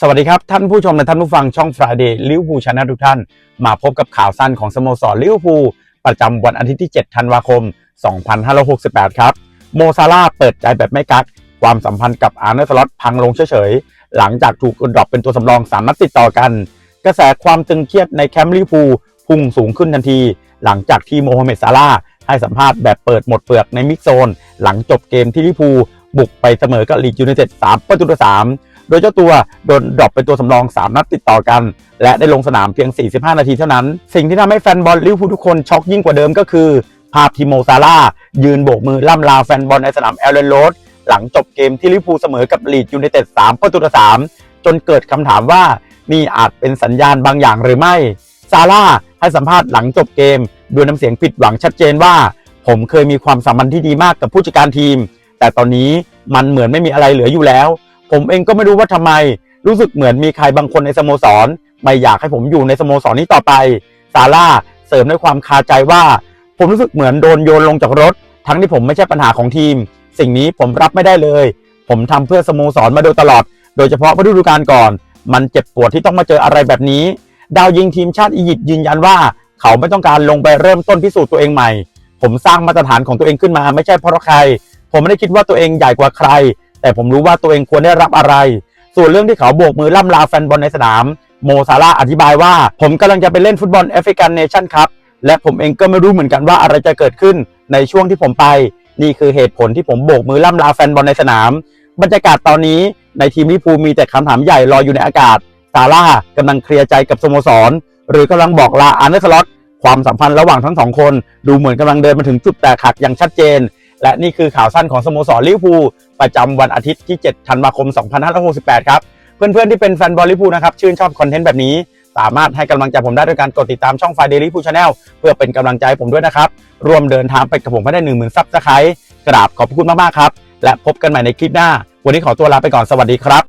สวัสดีครับ ท่านผู้ชมและท่านผู้ฟังช่อง Friday ลิเวอร์พูลชาแนลทุกท่าน มาพบกับข่าวสั้นของสโมสรลิเวอร์พูลประจำวันอาทิตย์ที่ 7 ธันวาคม 2568 ครับ โมซาลาเปิดใจแบบไม่กัก ความสัมพันธ์กับอาร์เนสล็อตพังลงเฉยๆ หลังจากถูกดรอปเป็นตัวสำรอง 3 นัดติดต่อกัน กระแสความตึงเครียดในแคมป์ลิเวอร์พูลพุ่งสูงขึ้นทันที หลังจากที่โมฮัมเหม็ดซาลาให้สัมภาษณ์แบบเปิดหมดเปลือกในมิกโซน หลังจบเกมที่ลิเวอร์พูลบุกไปเสมอกับลีดยูไนเต็ด3ประตูต่อ3 โดยเจ้าตัวโดนดรอปเป็นตัวสำรอง 3 นัดติดต่อกัน และได้ลงสนามเพียง 45 นาทีเท่านั้น สิ่งที่ทำให้แฟนบอลลิเวอร์พูลทุกคนช็อกยิ่งกว่าเดิมก็คือ ภาพทีโมซาลายืนโบกมือล่ำลาแฟนบอลในสนามแอลเลนโรดหลังจบเกมที่ลิเวอร์พูลเสมอกับลีดยูไนเต็ด3ประตูต่อ3จนเกิดคำถามว่านี่อาจเป็นสัญญาณบางอย่างหรือไม่ซาร่าให้สัมภาษณ์หลังจบเกมด้วยน้ำเสียงผิดหวังชัดเจนว่า ผมเคยมีความสัมพันธ์ที่ดีมากกับผู้จัดการทีม แต่ตอนนี้มันเหมือนไม่มีอะไรเหลืออยู่แล้ว ผมเองก็ไม่รู้ว่าทำไม รู้สึกเหมือนมีใครบางคนในสโมสร ไม่อยากให้ผมอยู่ในสโมสรนี้ต่อไป ซาร่าเสริมด้วยความคาใจว่า ผมรู้สึกเหมือนโดนโยนลงจากรถ ทั้งที่ผมไม่ใช่ปัญหาของทีม สิ่งนี้ผมรับไม่ได้เลย ผมทำเพื่อสโมสรมาโดยตลอด โดยเฉพาะฤดูกาลก่อน มันเจ็บปวดที่ต้องมาเจออะไรแบบนี้ ดาวยิงทีมชาติอียิปต์ยืนยันว่า เขาไม่ต้องการลงไปเริ่มต้นพิสูจน์ตัวเองใหม่ ผมสร้างมาตรฐานของตัวเองขึ้นมา ไม่ใช่เพราะใคร ผมไม่ได้คิดว่าตัวเองใหญ่กว่าใคร แต่ผมรู้ว่าตัวเองควรได้รับอะไร ส่วนเรื่องที่เขาโบกมือล่ำลาแฟนบอลในสนาม โมซาลาอธิบายว่า ผมกำลังจะไปเล่นฟุตบอลแอฟริกันเนชั่นครับและผมเองก็ไม่รู้เหมือนกันว่าอะไรจะเกิดขึ้นในช่วงที่ผมไป นี่คือเหตุผลที่ผมโบกมือล่ำลาแฟนบอลในสนาม บรรยากาศตอนนี้ในทีมลิพูมีแต่คำถามใหญ่ลอยอยู่ในอากาศซาร่ากำลังเคลียร์ใจกับสโมสร หรือกำลังบอกลาอาร์เนสล็อตความสัมพันธ์ระหว่างทั้งสองคน ดูเหมือนกำลังเดินมาถึงจุดแตกหักอย่างชัดเจน และนี่คือข่าวสั้นของสโมสรลิเวอร์พูลประจำวันอาทิตย์ที่ 7 ธันวาคม 2568 ครับ เพื่อนๆที่เป็นแฟนบอลลิเวอร์พูลนะครับชื่นชอบคอนเทนต์แบบนี้ สามารถให้กำลังใจผมได้ด้วยการกดติดตามช่องไฟเดลี่พูชาแนลเพื่อเป็นกำลังใจใผมด้วยนะครับรวมเดินทางไปกับผมให้ได้1 0,000ซับสไครต์กราบขอบคุณมากๆครับและพบกันใหม่ในคลิปหน้า วันนี้ขอตัวลาไปก่อนสวัสดีครับ